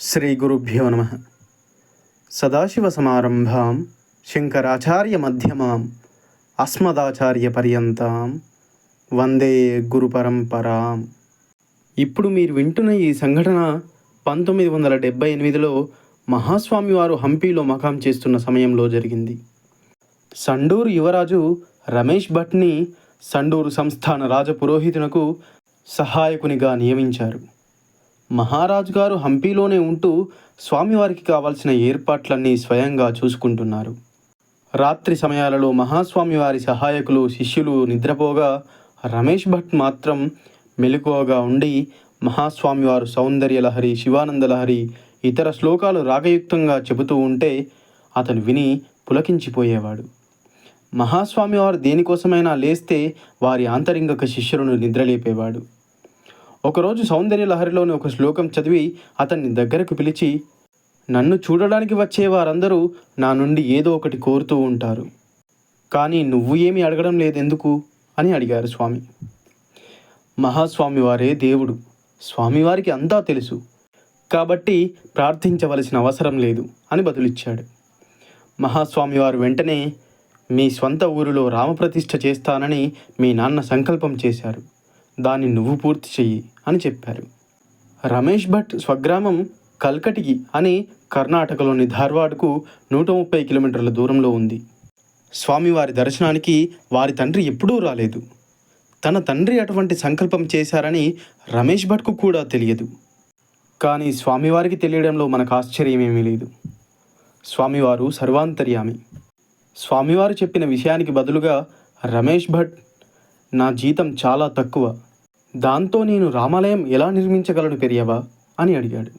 శ్రీ గురుభ్యో నమ మధ్యమాం అస్మదాచార్య పర్యంతాం వందే గురుపరంపరాం. ఇప్పుడు మీరు వింటున్న ఈ సంఘటన పంతొమ్మిది వందల డెబ్బై ఎనిమిదిలో మహాస్వామి వారు హంపీలో మకాం చేస్తున్న సమయంలో జరిగింది. సండూరు యువరాజు రమేష్ భట్ని సండూరు సంస్థాన రాజపురోహితునకు సహాయకునిగా నియమించారు. మహారాజు గారు హంపీలోనే ఉంటూ స్వామివారికి కావాల్సిన ఏర్పాట్లన్నీ స్వయంగా చూసుకుంటున్నారు. రాత్రి సమయాలలో మహాస్వామి వారి సహాయకులు శిష్యులు నిద్రపోగా రమేష్ భట్ మాత్రం మెలకువగా ఉండి మహాస్వామి వారు సౌందర్యలహరి శివానందలహరి ఇతర శ్లోకాలు రాగయుక్తంగా చెబుతూ ఉంటే అతను విని పులకించిపోయేవాడు. మహాస్వామి వారు దేనికోసమైనా లేస్తే వారి ఆంతరింగక శిష్యులను నిద్రలేపేవాడు. ఒకరోజు సౌందర్య లహరిలోని ఒక శ్లోకం చదివి అతన్ని దగ్గరకు పిలిచి నన్ను చూడడానికి వచ్చే వారందరూ నా నుండి ఏదో ఒకటి కోరుతూ ఉంటారు. కానీ నువ్వు ఏమీ అడగడం లేదెందుకు? అని అడిగారు స్వామి. మహాస్వామి వారే దేవుడు. స్వామివారికి అంతా తెలుసు. కాబట్టి ప్రార్థించవలసిన అవసరం లేదు అని బదులిచ్చాడు. మహాస్వామివారు వెంటనే మీ స్వంత ఊరిలో రామప్రతిష్ఠ చేస్తానని మీ నాన్న సంకల్పం చేశారు. దాన్ని నువ్వు పూర్తి చెయ్యి. అని చెప్పారు. రమేష్ భట్ స్వగ్రామం కల్కటికి అని కర్ణాటకలోని ధార్వాడ్కు నూట ముప్పై కిలోమీటర్ల దూరంలో ఉంది. స్వామివారి దర్శనానికి వారి తండ్రి ఎప్పుడూ రాలేదు. తన తండ్రి అటువంటి సంకల్పం చేశారని రమేష్ భట్కు కూడా తెలియదు. కానీ స్వామివారికి తెలియడంలో మనకు ఆశ్చర్యమేమీ లేదు. స్వామివారు సర్వాంతర్యామి. స్వామివారు చెప్పిన విషయానికి బదులుగా రమేష్ భట్ నా జీతం చాలా తక్కువ. దాంతో నేను రామాలయం ఎలా నిర్మించగలను పెరియవా? అని అడిగాడు.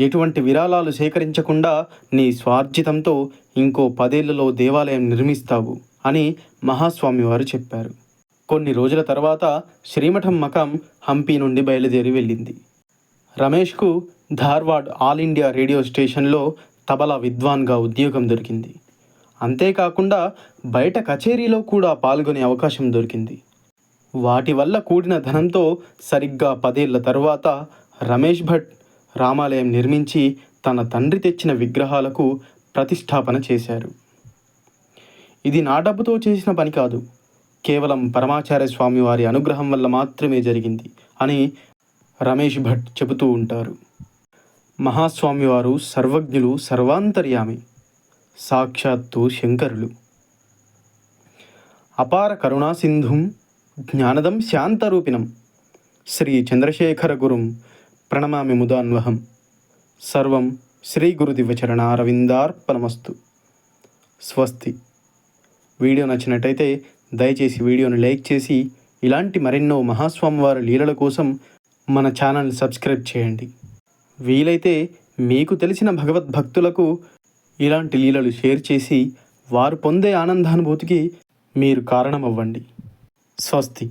ఎటువంటి విరాళాలు సేకరించకుండా నీ స్వార్జితంతో ఇంకో పదేళ్ళలో దేవాలయం నిర్మిస్తావు అని మహాస్వామి వారు చెప్పారు. కొన్ని రోజుల తర్వాత శ్రీమఠం మకం హంపి నుండి బయలుదేరి వెళ్ళింది. రమేష్కు ధార్వాడ్ ఆల్ ఇండియా రేడియో స్టేషన్లో తబలా విద్వాన్గా ఉద్యోగం దొరికింది. అంతేకాకుండా బయట కచేరీలో కూడా పాల్గొనే అవకాశం దొరికింది. వాటి వల్ల కూడిన ధనంతో సరిగ్గా పదేళ్ళ తర్వాత రమేష్ భట్ రామాలయం నిర్మించి తన తండ్రి తెచ్చిన విగ్రహాలకు ప్రతిష్టాపన చేశారు. ఇది నా డబ్బుతో చేసిన పని కాదు. కేవలం పరమాచార్య స్వామి వారి అనుగ్రహం వల్ల మాత్రమే జరిగింది అని రమేష్ భట్ చెబుతూ ఉంటారు. మహాస్వామి వారు సర్వజ్ఞులు సర్వాంతర్యామి సాక్షాత్తు శంకరులు. అపార కరుణాసింధుం జ్ఞానదం శాంతరూపిణం. శ్రీ చంద్రశేఖర గురుం ప్రణమామి ముదాన్వహం. సర్వం శ్రీ గురుదివ్యచరణారవిందార్పణమస్తు స్వస్తి. వీడియో నచ్చినట్టయితే దయచేసి వీడియోను లైక్ చేసి ఇలాంటి మరెన్నో మహాస్వామివారి లీలల కోసం మన ఛానల్ సబ్స్క్రైబ్ చేయండి. వీలైతే మీకు తెలిసిన భగవద్భక్తులకు ఇలాంటి లీలలు షేర్ చేసి వారు పొందే ఆనందానుభూతికి మీరు కారణమవ్వండి. స్వస్తి